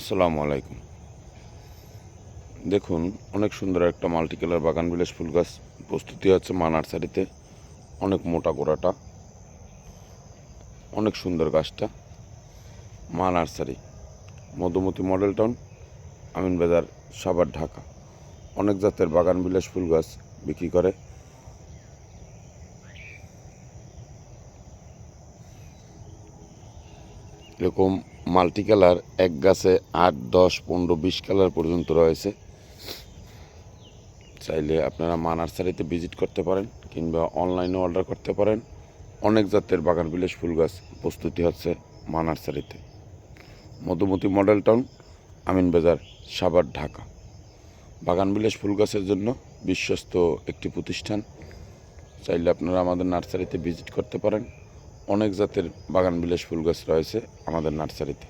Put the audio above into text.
আসসালামু আলাইকুম। দেখুন, অনেক সুন্দর একটা মাল্টি কালার বাগান, বিলাস ফুল গাছ প্রস্তুতি হচ্ছে মা নার্সারিতে। অনেক মোটা গোড়াটা, অনেক সুন্দর গাছটা। Maa nursery, Madhumati model town, Amin Bazar, Savar, Dhaka. অনেক জাতের বাগান, বিলাস ফুল গাছ বিক্রি করে। এরকম মাল্টি কালার এক গাছে আট, দশ, পনেরো, বিশ কালার পর্যন্ত রয়েছে। চাইলে আপনারা মা নার্সারিতে ভিজিট করতে পারেন কিংবা অনলাইনে অর্ডার করতে পারেন। অনেক জাতের বাগান বিলাস ফুল গাছ প্রস্তুতি হচ্ছে মা নার্সারিতে মধুমতি মডেল টাউন, আমিন বাজার, সাভার, ঢাকা। বাগান বিলাস ফুল গাছের জন্য বিশ্বস্ত একটি প্রতিষ্ঠান। চাইলে আপনারা আমাদের নার্সারিতে ভিজিট করতে পারেন। অনেক জাতের বাগান বিলাস ফুল গাছ রয়েছে আমাদের নার্সারিতে।